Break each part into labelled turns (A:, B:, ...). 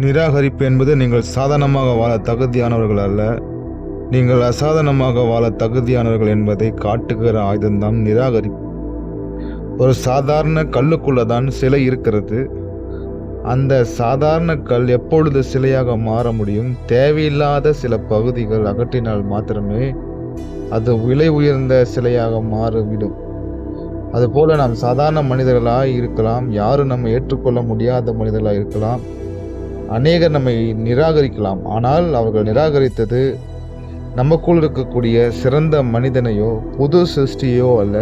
A: நிராகரிப்பு என்பது நீங்கள் சாதாரணமாக வாழ தகுதியானவர்கள் அல்ல. நீங்கள் அசாதாரணமாக வாழ தகுதியானவர்கள் என்பதை காட்டுகிற ஆயுதம்தான் நிராகரிப்பு ஒரு சாதாரண கல்லுக்குள்ள தான் சிலை இருக்கிறது. அந்த சாதாரண கல் எப்பொழுது சிலையாக மாற முடியும்? தேவையில்லாத சில பகுதிகள் அகற்றினால் மாத்திரமே அது விலை உயர்ந்த சிலையாக மாறிவிடும். அதுபோல நாம் சாதாரண மனிதர்களாக இருக்கலாம். யாரும் நம்ம ஏற்றுக்கொள்ள முடியாத மனிதர்களாக இருக்கலாம். அநேகர் நம்மை நிராகரிக்கலாம். ஆனால் அவர்கள் நிராகரித்தது நமக்குள் இருக்கக்கூடிய சிறந்த மனிதனையோ புது சிருஷ்டியோ அல்ல.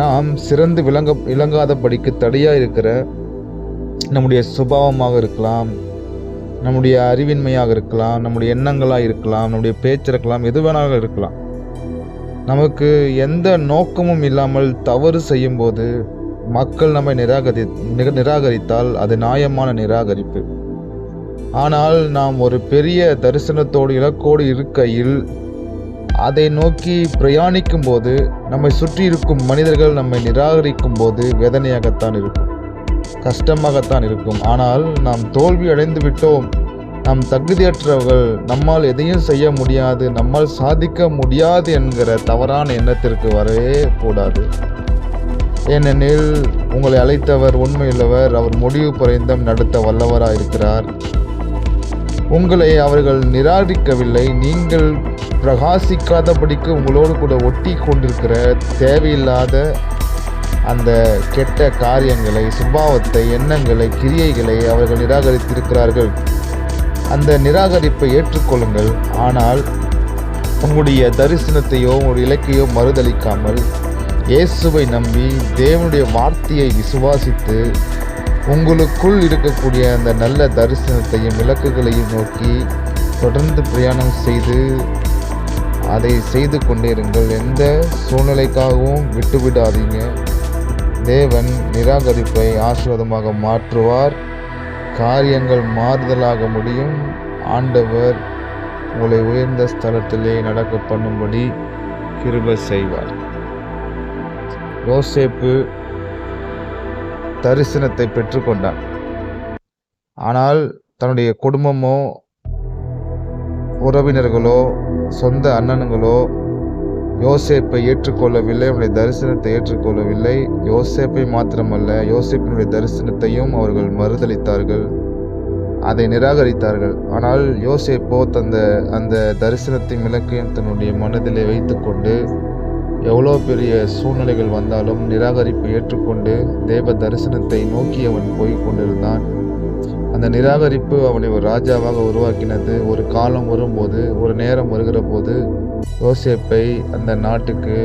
A: நாம் சிறந்து விளங்க விளங்காதபடிக்கு தடையாக இருக்கிற நம்முடைய சுபாவமாக இருக்கலாம் நம்முடைய அறிவின்மையாக இருக்கலாம் நம்முடைய எண்ணங்களாக இருக்கலாம் நம்முடைய பேச்சு இருக்கலாம் எது வேணாலும் இருக்கலாம். நமக்கு எந்த நோக்கமும் இல்லாமல் தவறு செய்யும்போது மக்கள் நம்மை நிராகரி நிர- நிராகரித்தால் அது நியாயமான நிராகரிப்பு. ஆனால் நாம் ஒரு பெரிய தரிசனத்தோடு இலக்கோடு இருக்கையில் அதை நோக்கி பிரயாணிக்கும் போது நம்மை சுற்றி இருக்கும் மனிதர்கள் நம்மை நிராகரிக்கும் போது வேதனையாகத்தான் இருக்கும் கஷ்டமாகத்தான் இருக்கும். ஆனால் நாம் தோல்வி அடைந்து விட்டோம். நாம் தகுதியற்றவர்கள். நம்மால் எதையும் செய்ய முடியாது. நம்மால் சாதிக்க முடியாது என்கிற தவறான எண்ணத்திற்கு வரவே கூடாது. ஏனெனில் உங்களை அழைத்தவர் உண்மையுள்ளவர் அவர் முடிவு குறைந்தம் நடத்த வல்லவராக இருக்கிறார் உங்களை அவர்கள் நிராகரிக்கவில்லை நீங்கள் பிரகாசிக்காதபடிக்கு உங்களோடு கூட ஒட்டி கொண்டிருக்கிற தேவையில்லாத அந்த கெட்ட காரியங்களை சுபாவத்தை எண்ணங்களை கிரியைகளை அவர்கள் நிராகரித்திருக்கிறார்கள். அந்த நிராகரிப்பை ஏற்றுக்கொள்ளுங்கள். ஆனால் உங்களுடைய தரிசனத்தையோ உங்களுடைய இலக்கையோ மறுதளிக்காமல் இயேசுவை நம்பி தேவனுடைய வார்த்தையை விசுவாசித்து உங்களுக்குள் இருக்கக்கூடிய அந்த நல்ல தரிசனத்தையும் இலக்குகளையும் நோக்கி தொடர்ந்து பிரயாணம் செய்து அதை செய்து கொண்டிருங்கள். எந்த சூழ்நிலைக்காகவும் விட்டுவிடாதீங்க. தேவன் நிராகரிப்பை ஆசீர்வாதமாக மாற்றுவார். காரியங்கள் மாறுதலாக முடியும். ஆண்டவர் உங்களை உயர்ந்த ஸ்தலத்திலே நடக்க பண்ணும்படி கிருப செய்வார். யோசேப்பு தரிசனத்தை பெற்றுக்கொண்டான். ஆனால் தன்னுடைய குடும்பமோ உறவினர்களோ சொந்த அண்ணனுங்களோ யோசேப்பை ஏற்றுக்கொள்ளவில்லை அவனுடைய தரிசனத்தை ஏற்றுக்கொள்ளவில்லை. யோசேப்பை மாத்திரமல்ல யோசேப்பினுடைய தரிசனத்தையும் அவர்கள் மறுதளித்தார்கள் அதை நிராகரித்தார்கள். ஆனால் யோசேப்போ தந்த அந்த தரிசனத்தின் இலக்கையும் தன்னுடைய மனதிலே வைத்துக்கொண்டு எவ்வளோ பெரிய சூழ்நிலைகள் வந்தாலும் நிராகரிப்பு ஏற்றுக்கொண்டு தேவ தரிசனத்தை நோக்கி அவன் போய் கொண்டிருந்தான். அந்த நிராகரிப்பு அவனை ஒரு ராஜாவாக உருவாக்கினது. ஒரு காலம் வரும்போது ஒரு நேரம் வருகிற போது யோசேப்பை அந்த நாட்டுக்கு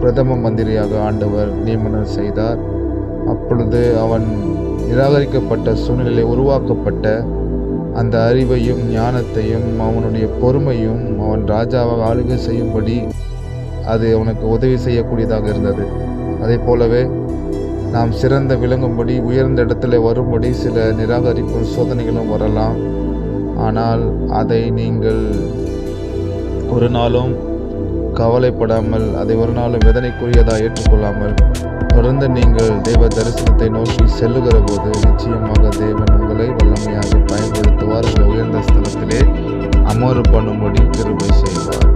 A: பிரதம மந்திரியாக ஆண்டவர் நியமனம் செய்தார். அப்பொழுது அவன் நிராகரிக்கப்பட்ட சூழ்நிலை உருவாக்கப்பட்ட அந்த அறிவையும் ஞானத்தையும் அவனுடைய பொறுமையும் அவன் ராஜாவாக ஆளுகை செய்யும்படி அது அவனுக்கு உதவி செய்யக்கூடியதாக இருந்தது. அதே போலவே நாம் சிறந்த விளங்கும்படி உயர்ந்த இடத்துல வரும்படி சில நிராகரிப்பு சோதனைகளும் வரலாம். ஆனால் அதை நீங்கள் ஒரு நாளும் கவலைப்படாமல் அதை ஒரு நாளும் வேதனைக்குரியதாக ஏற்றுக்கொள்ளாமல் தொடர்ந்து நீங்கள் தெய்வ தரிசனத்தை நோக்கி செல்லுகிற போது நிச்சயமாக தேவன் உங்களை வல்லமையாக பயன்படுத்துவார். உயர்ந்த ஸ்தலத்திலே அமர்வு பண்ணும்படி கிருபை செய்வார்.